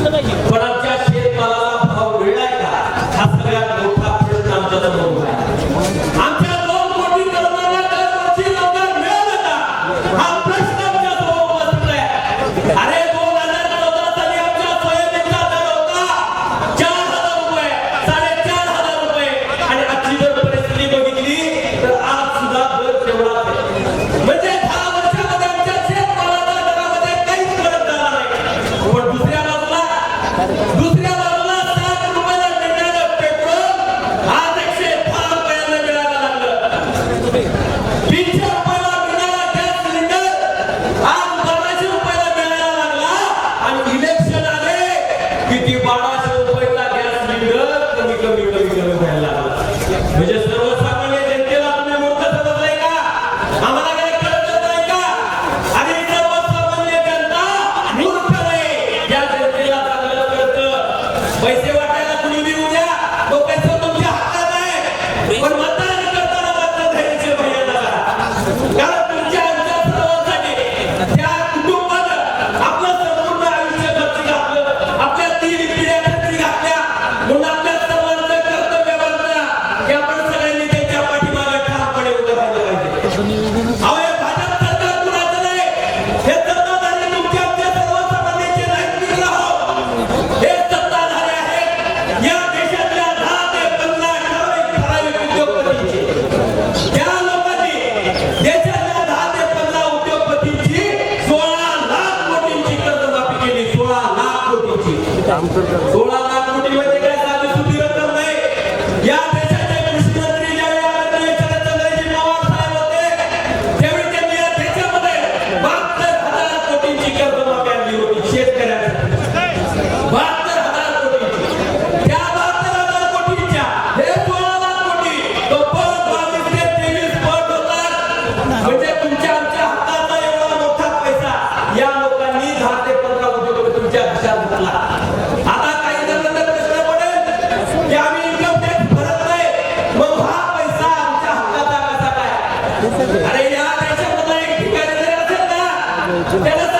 Slovenije. ¡Vamos a ver! Ada yang jauh, ada